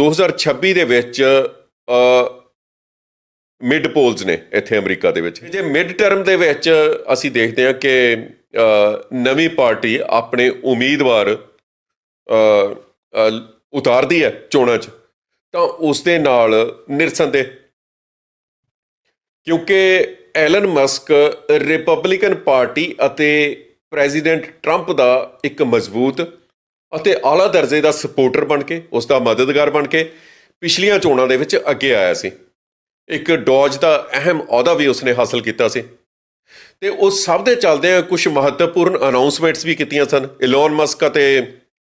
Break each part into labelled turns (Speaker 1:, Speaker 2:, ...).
Speaker 1: 2026 ਦੇ ਵਿੱਚ mid polls ਨੇ ਇੱਥੇ ਅਮਰੀਕਾ ਦੇ ਵਿੱਚ। ਜੇ ਮਿਡ ਟਰਮ ਦੇ ਵਿੱਚ ਅਸੀਂ ਦੇਖਦੇ ਹਾਂ ਕਿ ਨਵੀਂ ਪਾਰਟੀ ਆਪਣੇ ਉਮੀਦਵਾਰ ਉਤਾਰਦੀ ਹੈ ਚੋਣਾਂ 'ਚ, ਤਾਂ ਉਸ ਦੇ ਨਾਲ ਨਿਰਸੰਦੇਹ ਕਿਉਂਕਿ ਐਲਨ ਮਸਕ ਰਿਪਬਲਿਕਨ ਪਾਰਟੀ ਅਤੇ ਪ੍ਰੈਜ਼ੀਡੈਂਟ ਟਰੰਪ ਦਾ ਇੱਕ ਮਜ਼ਬੂਤ ਅਤੇ ਆਲਾ ਦਰਜੇ ਦਾ ਸਪੋਰਟਰ ਬਣ ਕੇ ਉਸ ਦਾ ਮਦਦਗਾਰ ਬਣ ਕੇ ਪਿਛਲੀਆਂ ਚੋਣਾਂ ਦੇ ਵਿੱਚ ਅੱਗੇ ਆਇਆ ਸੀ। ਇੱਕ ਡੌਜ ਦਾ ਅਹਿਮ ਅਹੁਦਾ ਵੀ ਉਸਨੇ ਹਾਸਲ ਕੀਤਾ ਸੀ। ਤੇ ਉਸ ਸਭ ਦੇ ਚੱਲਦੇ ਆ ਕੁਝ ਮਹੱਤਵਪੂਰਨ ਅਨਾਉਂਸਮੈਂਟਸ ਵੀ ਕੀਤੀਆਂ ਸਨ ਇਲਨ ਮਸਕ ਅਤੇ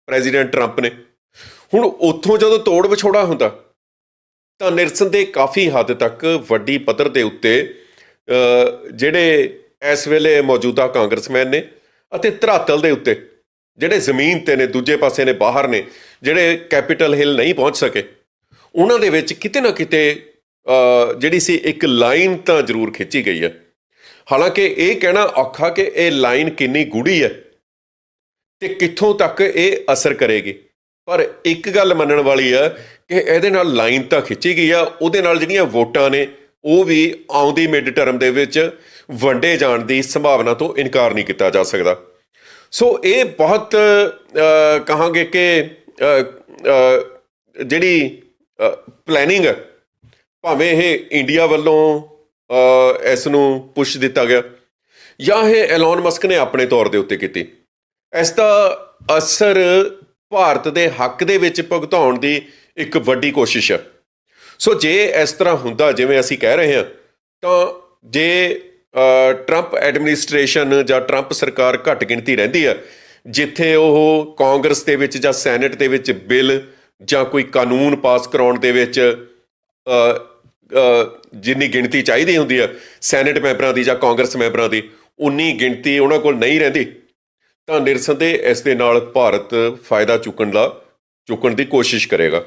Speaker 1: ਪ੍ਰੈਜ਼ੀਡੈਂਟ ਟਰੰਪ ਨੇ। ਹੁਣ ਉੱਥੋਂ ਜਦੋਂ ਤੋੜ ਵਿਛੋੜਾ ਹੁੰਦਾ, ਤਾਂ ਨਿਰਸਨ ਦੇ ਕਾਫੀ ਹੱਦ ਤੱਕ ਵੱਡੀ ਪੱਧਰ ਦੇ ਉੱਤੇ ਜਿਹੜੇ ਇਸ ਵੇਲੇ ਮੌਜੂਦਾ ਕਾਂਗਰਸਮੈਨ ਨੇ ਅਤੇ ਧਰਾਤਲ ਦੇ ਉੱਤੇ ਜਿਹੜੇ ਜ਼ਮੀਨ ਤੇ ਨੇ, ਦੂਜੇ ਪਾਸੇ ਨੇ, ਬਾਹਰ ਨੇ, ਜਿਹੜੇ ਕੈਪੀਟਲ ਹਿੱਲ ਨਹੀਂ ਪਹੁੰਚ ਸਕੇ, ਉਹਨਾਂ ਦੇ ਵਿੱਚ ਕਿਤੇ ਨਾ ਕਿਤੇ ਜਿਹੜੀ ਸੀ ਇੱਕ ਲਾਈਨ ਤਾਂ ਜ਼ਰੂਰ ਖਿੱਚੀ ਗਈ ਹੈ। ਹਾਲਾਂਕਿ ਇਹ ਕਹਿਣਾ ਔਖਾ ਕਿ ਇਹ ਲਾਈਨ ਕਿੰਨੀ ਗੂੜੀ ਹੈ ਤੇ ਕਿੱਥੋਂ ਤੱਕ ਇਹ ਅਸਰ ਕਰੇਗੀ। ਪਰ ਇੱਕ ਗੱਲ ਮੰਨਣ ਵਾਲੀ ਹੈ ਕਿ ਇਹਦੇ ਨਾਲ ਲਾਈਨ ਤਾਂ ਖਿੱਚੀ ਗਈ ਆ, ਉਹਦੇ ਨਾਲ ਜਿਹੜੀਆਂ ਵੋਟਾਂ ਨੇ, ਉਹ ਵੀ ਆਉਂਦੀ ਮਿਡ ਟਰਮ ਦੇ ਵਿੱਚ ਵੰਡੇ ਜਾਣ ਦੀ ਸੰਭਾਵਨਾ ਤੋਂ ਇਨਕਾਰ ਨਹੀਂ ਕੀਤਾ ਜਾ ਸਕਦਾ। ਸੋ ਇਹ ਬਹੁਤ ਕਹਾਂਗੇ ਕਿ ਜਿਹੜੀ ਪਲੈਨਿੰਗ ਹੈ, ਭਾਵੇਂ ਇਹ ਇੰਡੀਆ ਵੱਲੋਂ ਇਸ ਨੂੰ ਪੁਸ਼ ਦਿੱਤਾ ਗਿਆ, ਜਾਂ ਇਹ ਐਲਨ ਮਸਕ ਨੇ ਆਪਣੇ ਤੌਰ ਦੇ ਉੱਤੇ ਕੀਤੀ, ਇਸ ਦਾ ਅਸਰ ਭਾਰਤ ਦੇ ਹੱਕ ਦੇ ਵਿੱਚ ਭੁਗਤਾਉਣ ਦੀ ਇੱਕ ਵੱਡੀ ਕੋਸ਼ਿਸ਼ ਹੈ। ਸੋ ਜੇ ਇਸ ਤਰ੍ਹਾਂ ਹੁੰਦਾ, ਜਿਵੇਂ ਅਸੀਂ ਕਹਿ ਰਹੇ ਹਾਂ, ਤਾਂ ਜੇ ਟਰੰਪ ਐਡਮਿਨਿਸਟ੍ਰੇਸ਼ਨ ਜਾਂ ਟਰੰਪ ਸਰਕਾਰ ਘੱਟ ਗਿਣਤੀ ਰਹਿੰਦੀ ਹੈ, ਜਿੱਥੇ ਉਹ ਕਾਂਗਰਸ ਦੇ ਵਿੱਚ ਜਾਂ ਸੈਨੇਟ ਦੇ ਵਿੱਚ ਬਿੱਲ ਜਾਂ ਕੋਈ ਕਾਨੂੰਨ ਪਾਸ ਕਰਾਉਣ ਦੇ ਵਿੱਚ ਜਿੰਨੀ ਗਿਣਤੀ ਚਾਹੀਦੀ ਹੁੰਦੀ ਹੈ, ਸੈਨੇਟ ਮੈਂਬਰਾਂ ਦੀ ਜਾਂ ਕਾਂਗਰਸ ਮੈਂਬਰਾਂ ਦੀ, ਉਨੀ ਗਿਣਤੀ ਉਹਨਾਂ ਕੋਲ ਨਹੀਂ ਰਹਿੰਦੀ। ਤਾਂ ਨਿਰਸੰਦੇਹ ਇਸ ਦੇ ਨਾਲ ਭਾਰਤ ਫਾਇਦਾ ਚੁੱਕਣ ਦਾ ਚੁੱਕਣ ਦੀ ਕੋਸ਼ਿਸ਼ ਕਰੇਗਾ।